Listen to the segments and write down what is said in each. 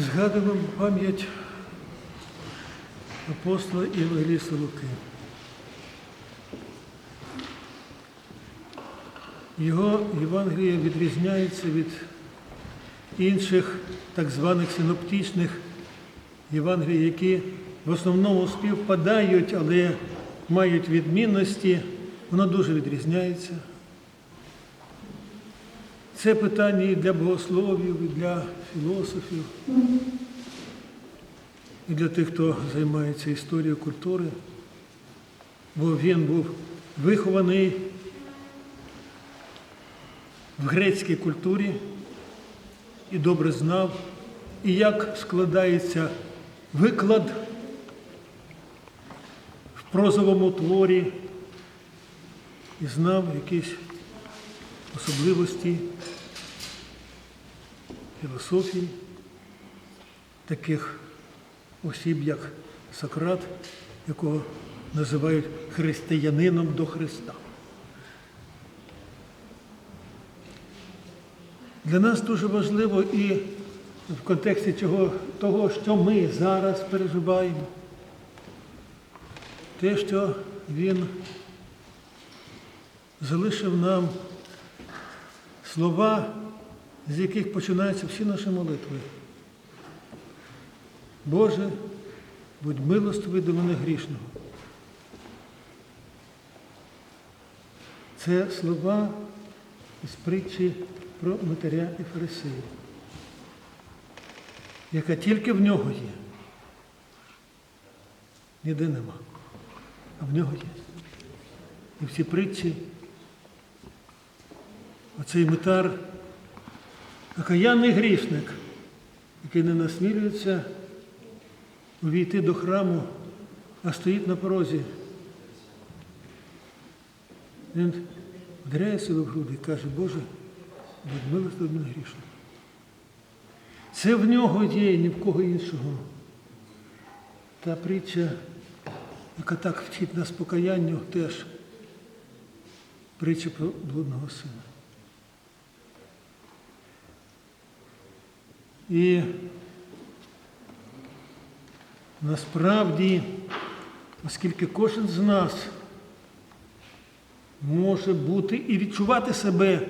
Згадуємо пам'ять апостола Євангеліста Луки. Його Євангеліє відрізняється від інших так званих синоптичних Євангелій, які в основному співпадають, але мають відмінності. Воно дуже відрізняється. Це питання і для богословів, і для філософів, і для тих, хто займається історією культури, бо він був вихований в грецькій культурі і добре знав, і як складається виклад в прозовому творі, і знав якісь особливості філософії, таких осіб, як Сократ, якого називають християнином до Христа. Для нас дуже важливо і в контексті цього, того, що ми зараз переживаємо, те, що він залишив нам слова, з яких починаються всі наші молитви. Боже, будь милостивий до мене грішного. Це слова з притчі про Матеря і Фарисея, яка тільки в нього є. Ніде нема, а в нього є. І всі притчі, оцей метар, окаянний грішник, який не насмілюється увійти до храму, а стоїть на порозі. Він вдаряє себе в груди і каже, Боже, будь милостивий мене грішник. Це в нього є, ні в кого іншого. Та притча, яка так вчить нас покаянню, теж притча про блудного сина. І насправді, оскільки кожен з нас може бути і відчувати себе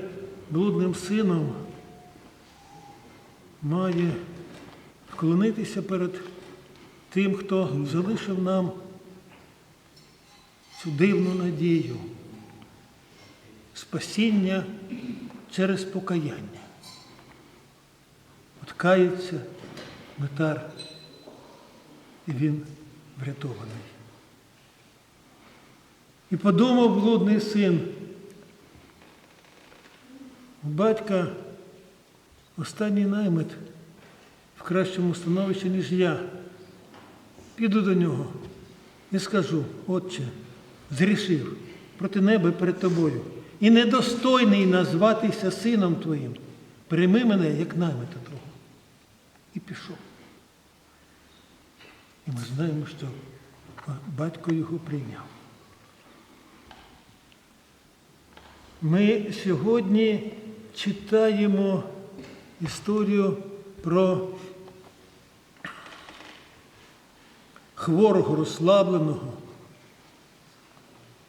блудним сином, має вклонитися перед тим, хто залишив нам цю дивну надію, спасіння через покаяння. От кається метар, і він врятований. І подумав блудний син, батька останній наймит в кращому становищі, ніж я. Піду до нього і скажу, отче, зрішив проти неба перед тобою. І недостойний назватися сином твоїм. Прийми мене, як наймита твого. І пішов. І ми знаємо, що батько його прийняв. Ми сьогодні читаємо історію про хворого, розслабленого,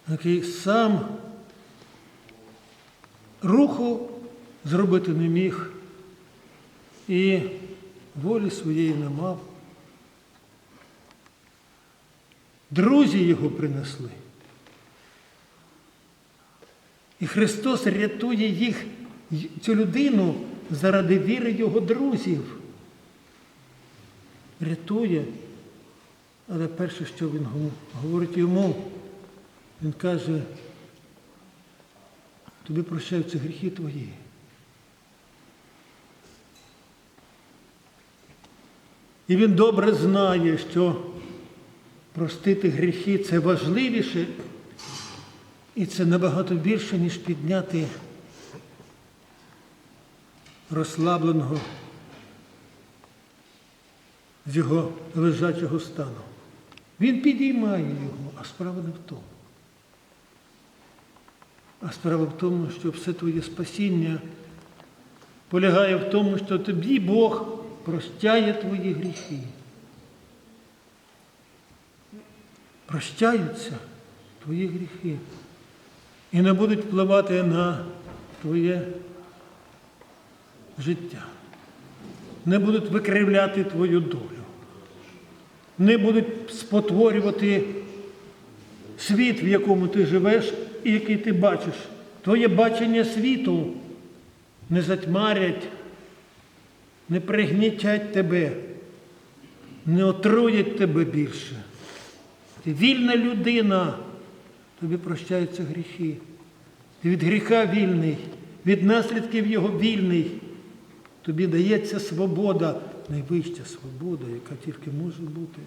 який сам руху зробити не міг і волі своєї не мав. Друзі його принесли. І Христос рятує їх, цю людину заради віри його друзів. Рятує. Але перше, що він говорить йому, він каже, тобі прощаються гріхи твої. І він добре знає, що простити гріхи це важливіше, і це набагато більше, ніж підняти розслабленого з його лежачого стану. Він підіймає його, а справа не в тому. А справа в тому, що все твоє спасіння полягає в тому, що тобі Бог прощає твої гріхи. Прощаються твої гріхи і не будуть впливати на твоє життя. Не будуть викривляти твою долю. Не будуть спотворювати світ, в якому ти живеш і який ти бачиш. Твоє бачення світу не затьмарять, не пригнітять тебе, не отруять тебе більше. Ти вільна людина, тобі прощаються гріхи. Ти від гріха вільний, від наслідків його вільний. Тобі дається свобода, найвища свобода, яка тільки може бути.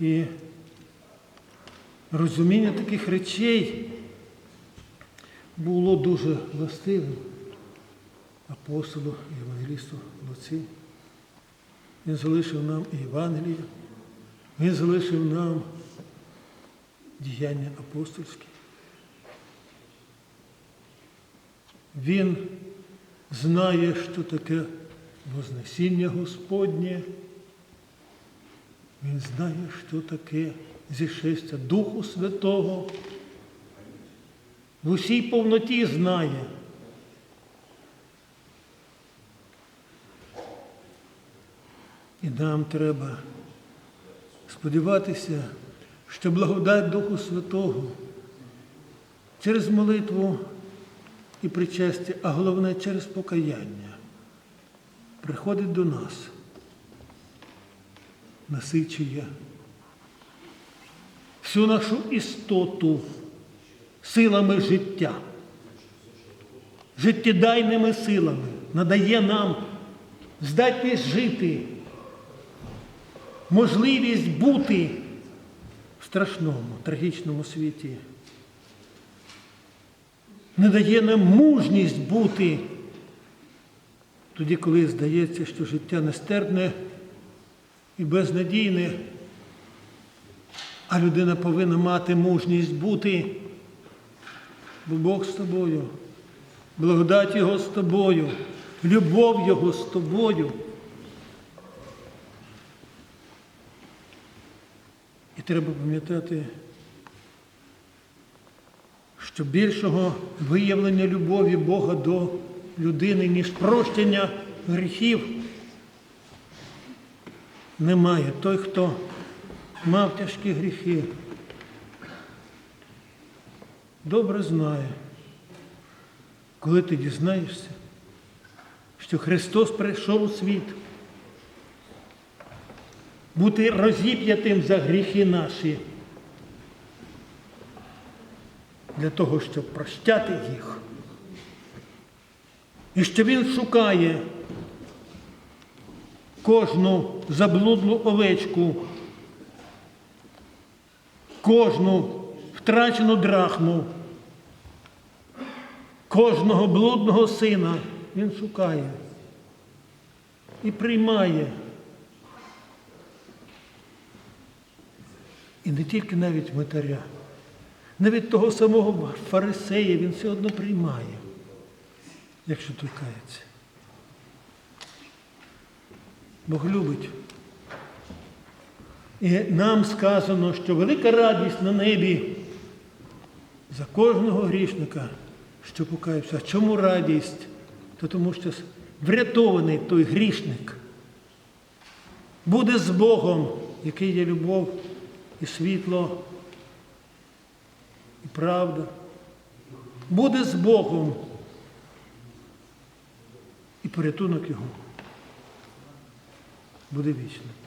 І розуміння таких речей було дуже властивим апостолу і евангелісту Луці. Він залишив нам і Євангеліє, він залишив нам діяння апостольські. Він знає, що таке Вознесіння Господнє. Він знає, що таке зішестя Духу Святого. В усій повноті знає. І нам треба сподіватися, що благодать Духу Святого через молитву і причастя, а головне через покаяння, приходить до нас, насичує всю нашу істоту силами життя, життєдайними силами, надає нам здатність жити, можливість бути в страшному, трагічному світі не дає нам мужність бути тоді, коли здається, що життя нестерпне і безнадійне, а людина повинна мати мужність бути, бо Бог з тобою, благодать Його з тобою, любов Його з тобою. Треба пам'ятати, що більшого виявлення любові Бога до людини, ніж прощення гріхів, немає. Той, хто мав тяжкі гріхи, добре знає, коли ти дізнаєшся, що Христос прийшов у світ, бути розіп'ятим за гріхи наші для того, щоб прощати їх. І що він шукає кожну заблудлу овечку, кожну втрачену драхму, кожного блудного сина він шукає і приймає. І не тільки навіть митаря. Навіть того самого фарисея він все одно приймає, якщо той кається. Бог любить. І нам сказано, що велика радість на небі за кожного грішника, що покаявся. Чому радість? То тому що врятований той грішник буде з Богом, який є любов і світло і правда, буде з Богом і порятунок Його буде вічним.